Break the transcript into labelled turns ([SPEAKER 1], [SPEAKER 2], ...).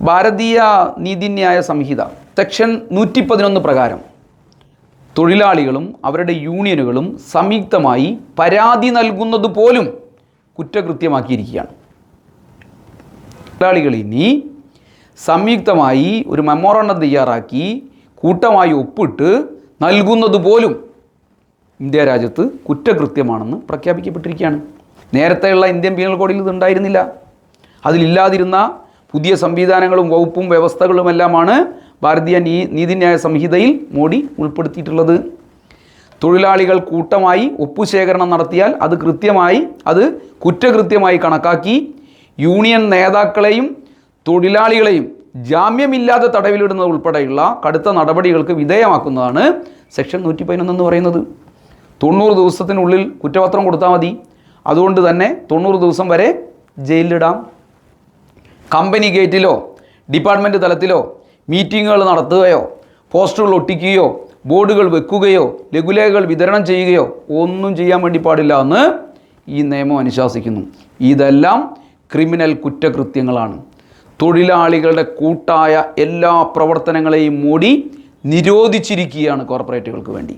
[SPEAKER 1] ഭാരതീയ നീതിന്യായ സംഹിത സെക്ഷൻ നൂറ്റി പതിനൊന്ന് പ്രകാരം തൊഴിലാളികളും അവരുടെ യൂണിയനുകളും സംയുക്തമായി പരാതി നൽകുന്നത് പോലും കുറ്റകൃത്യമാക്കിയിരിക്കുകയാണ്. തൊഴിലാളികൾ ഇനി സംയുക്തമായി ഒരു മെമ്മോറണ്ടം തയ്യാറാക്കി കൂട്ടമായി ഒപ്പിട്ട് നൽകുന്നത് പോലും ഇന്ത്യ രാജ്യത്ത് കുറ്റകൃത്യമാണെന്ന് പ്രഖ്യാപിക്കപ്പെട്ടിരിക്കുകയാണ്. നേരത്തെയുള്ള ഇന്ത്യൻ പീനൽ കോഡിൽ ഇതുണ്ടായിരുന്നില്ല അതിലില്ലാതിരുന്ന പുതിയ സംവിധാനങ്ങളും വകുപ്പും വ്യവസ്ഥകളുമെല്ലാമാണ് ഭാരതീയ നീ നീതിന്യായ സംഹിതയിൽ മോഡി ഉൾപ്പെടുത്തിയിട്ടുള്ളത്. തൊഴിലാളികൾ കൂട്ടമായി ഒപ്പുശേഖരണം നടത്തിയാൽ അത് കൃത്യമായി അത് കുറ്റകൃത്യമായി കണക്കാക്കി യൂണിയൻ നേതാക്കളെയും തൊഴിലാളികളെയും ജാമ്യമില്ലാതെ തടവിലിടുന്നത് ഉൾപ്പെടെയുള്ള കടുത്ത നടപടികൾക്ക് വിധേയമാക്കുന്നതാണ് സെക്ഷൻ നൂറ്റി പതിനൊന്ന് എന്ന് പറയുന്നത്. തൊണ്ണൂറ് ദിവസത്തിനുള്ളിൽ കുറ്റപത്രം കൊടുത്താൽ മതി. അതുകൊണ്ട് തന്നെ തൊണ്ണൂറ് ദിവസം വരെ ജയിലിലിടാം. കമ്പനി ഗേറ്റിലോ ഡിപ്പാർട്ട്മെന്റ് തലത്തിലോ മീറ്റിങ്ങുകൾ നടത്തുകയോ പോസ്റ്ററുകൾ ഒട്ടിക്കുകയോ ബോർഡുകൾ വെക്കുകയോ ലഘുലേഖകൾ വിതരണം ചെയ്യുകയോ ഒന്നും ചെയ്യാൻ വേണ്ടി പാടില്ല എന്ന് ഈ നിയമം അനുശാസിക്കുന്നു. ഇതെല്ലാം ക്രിമിനൽ കുറ്റകൃത്യങ്ങളാണ്. തൊഴിലാളികളുടെ കൂട്ടായ എല്ലാ പ്രവർത്തനങ്ങളെയും മൂടി നിരോധിച്ചിരിക്കുകയാണ് കോർപ്പറേറ്റുകൾക്ക് വേണ്ടി.